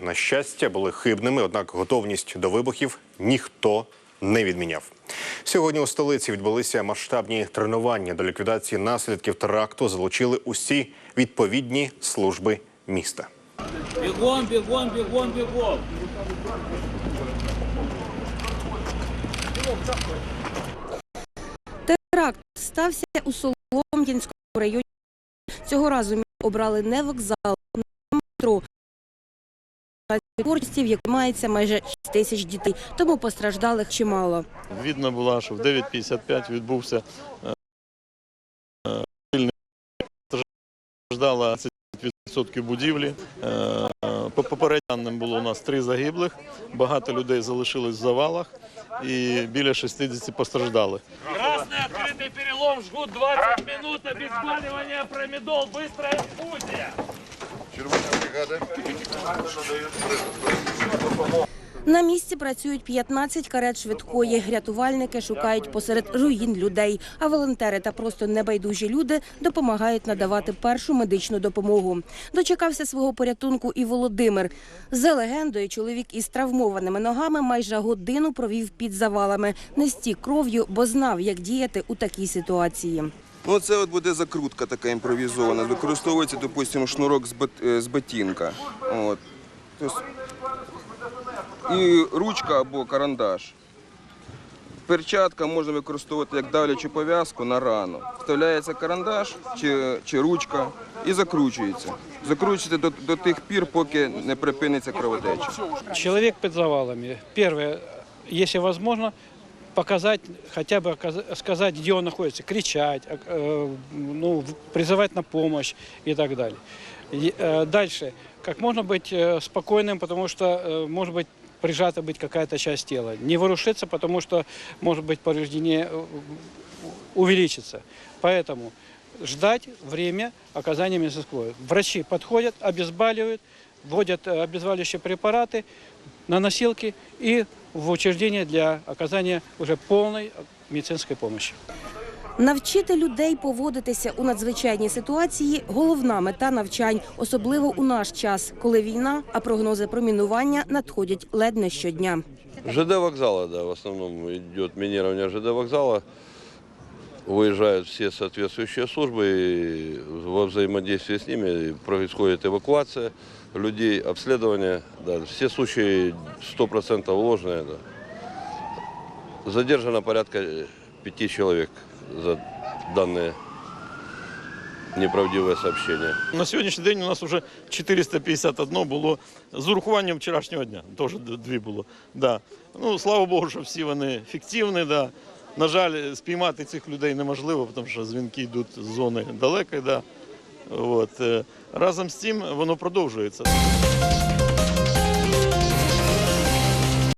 на щастя, були хибними, однак готовність до вибухів ніхто не відміняв. Сьогодні у столиці відбулися масштабні тренування до ліквідації наслідків теракту. Залучили усі відповідні служби міста. Бегом, бегом, бегом, бегом. Теракт стався у Солом'янському районі. Цього разу обрали не вокзал, не метро Творчості, в якій мається майже 6 тисяч дітей, тому постраждалих чимало. Видно було, що в 9.55 відбувся е, е, сильний страждало 30% будівлі. Е, По попереднім даним було у нас три загиблих, багато людей залишились в завалах і біля 60 постраждалих. Красный открытый перелом, жгут 20 минут, обезболивание, промедол, быстрая инфузия. На місці працюють 15 карет швидкої. Рятувальники шукають посеред руїн людей, а волонтери та просто небайдужі люди допомагають надавати першу медичну допомогу. Дочекався свого порятунку і Володимир. За легендою, чоловік із травмованими ногами майже годину провів під завалами, не стік кров'ю, бо знав, як діяти у такій ситуації. Ну, це от буде закрутка така імпровізована. Використовується, допустимо, шнурок з, е, ботинка. От. Тобто, і ручка або карандаш. Перчатка можна використовувати як давлячу пов'язку на рану. Вставляється карандаш чи, чи ручка і закручується. Закручується до, до тих пір, поки не припиниться кровотеча. Человек под завалами. Первое, если возможно, показать, хотя бы сказать, где он находится, кричать, э, ну, призывать на помощь и так далее. Э, Дальше, как можно быть э, спокойным, потому что может быть прижата быть какая-то часть тела. Не вырушиться, потому что может быть повреждение увеличится. Поэтому ждать время оказания медицинской. Врачи подходят, обезболивают, вводят э, обезболивающие препараты на носилки и в учреждение для оказания уже полной медицинской помощи. Навчити людей поводитися у надзвичайній ситуації головна мета навчань, особливо у наш час, коли війна, а прогнози про мінування надходять ледь не щодня. ЖД вокзала, да, в основном идет минирование ЖД вокзала. Выезжают все соответствующие службы, и во взаимодействии с ними происходит эвакуация людей, обследование. Да, все случаи 100% ложные. Да. Задержано порядка э, пяти человек за данные неправдивые сообщения. На сьогоднішній день у нас вже 451 було з урахуванням вчорашнього дня. Теж д- дві було. Да. Ну, слава Богу, що всі вони фіктивні. Да. На жаль, спіймати цих людей неможливо, тому що дзвінки йдуть з зони далекої. Да. От. е, Разом з тим воно продовжується.